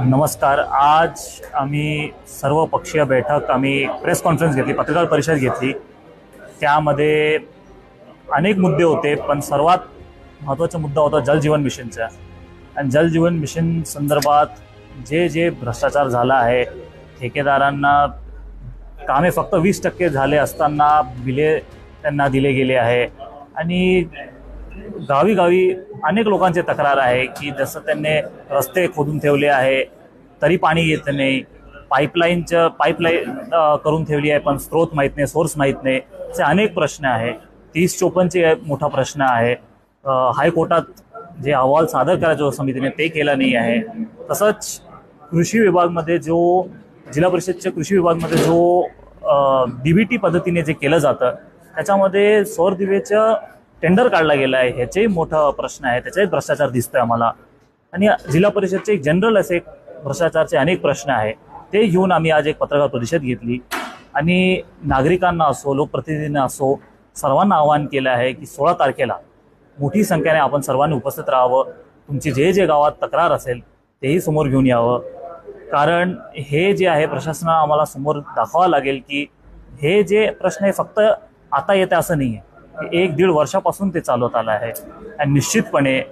नमस्कार. आज आम्ही सर्व पक्षीय बैठक आम्ही प्रेस कॉन्फरन्स घेतली पत्रकार परिषद घेतली. त्यामध्ये अनेक मुद्दे होते पण सर्वात महत्त्वाचा मुद्दा होता जलजीवन मिशनचा. आणि जलजीवन मिशन संदर्भात जे जे भ्रष्टाचार झाला आहे ठेकेदारांना कामे फक्त वीस टक्के झाले असताना बिले त्यांना दिले गेले आहे. आणि गावी गावी अनेक लोकांची तक्रार आहे की जसं त्यांनी रस्ते खोदून ठेवले आहे तरी पाणी येत नाही पाईपलाईनचं पाईपलाईन करून ठेवली आहे पण स्रोत माहीत नाही सोर्स माहीत नाही असे अनेक प्रश्न आहे. तीस चोपन्नचे मोठा प्रश्न आहे. हायकोर्टात जे अहवाल सादर करायचो समितीने ते केलं नाही आहे. तसंच कृषी विभागमध्ये जो जिल्हा परिषदच्या कृषी विभागमध्ये जो डी वी टी पद्धतीने जे केलं जातं त्याच्यामध्ये सौर दिवेचं टेंडर काढला गेला आहे ह्याचाही मोठा प्रश्न आहे त्याच्याही भ्रष्टाचार दिसतोय आम्हाला. आणि जिल्हा परिषदचे एक जनरल असे भ्रष्टाचारचे अनेक प्रश्न आहे ते घेऊन आम्ही आज एक पत्रकार परिषद घेतली. आणि नागरिकांना असो लोकप्रतिनिधींना असो सर्वांना आवाहन केलं आहे की सोळा तारखेला मोठी संख्येने आपण सर्वांनी उपस्थित राहावं. तुमची जे जे गावात तक्रार असेल तेही समोर घेऊन यावं. कारण हे जे आहे प्रशासनाला आम्हाला समोर दाखवावं लागेल की हे जे प्रश्न आहे फक्त आता येते असं नाही आहे एक दीड वर्षापासून ते चालवत आलं आहे. आणि निश्चितपणे